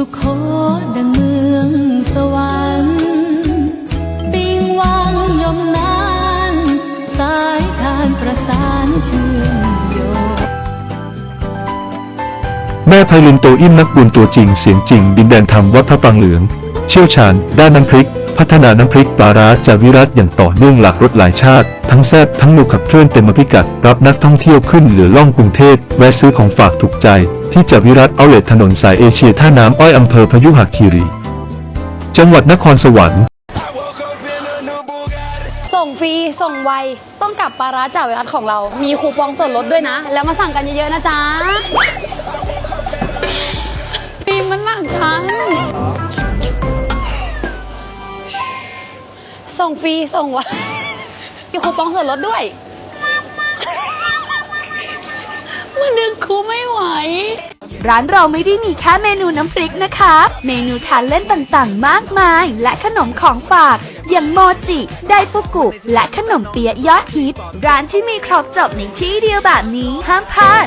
สุขโขดังเมืองสวรรค์ปิงวังยมนานสายทานประสานเชื่อมโยงแม่ไพลินโตอิ่มนักบุญตัวจริงเสียงจริง ดินแดนธรรมวัดพระปรางเหลือง เชี่ยวชาญ ด้านน้ำพริก พัฒนาน้ำพริกปลาร้าจากวิรัตอย่างต่อเนื่องหลากรสหลายชาติ ทั้งแซ่บทั้งนูขับเคลื่อนเต็มพิกัด รับนักท่องเที่ยวขึ้นเหลือล่องกรุงเทพแวะซื้อของฝากถูกใจ ที่จากวิรัตเอาเลทถนนสายเอเชียท่าน้ำอ้อยอำเภอพยุหคีรี จังหวัดนครสวรรค์ ส่งฟรี ส่งไว ต้องกลับปลาร้าจ่าเวรัตของเรา มีคูปองส่วนลดด้วยนะ แล้วมาสั่งกันเยอะๆนะจ๊ะ ส่งฟรีส่งไวมีคูปองส่วนลดด้วย มันดึงคูไม่ไหว ร้านเราไม่ได้มีแค่เมนูน้ำพริกนะคะ เมนูทานเล่นต่างๆ มากมาย และขนมของฝาก อย่างโมจิ ไดฟุกุ และขนมเปี๊ยะยอดฮิต ร้านที่มีครบจบในที่เดียวแบบนี้ห้ามพลาด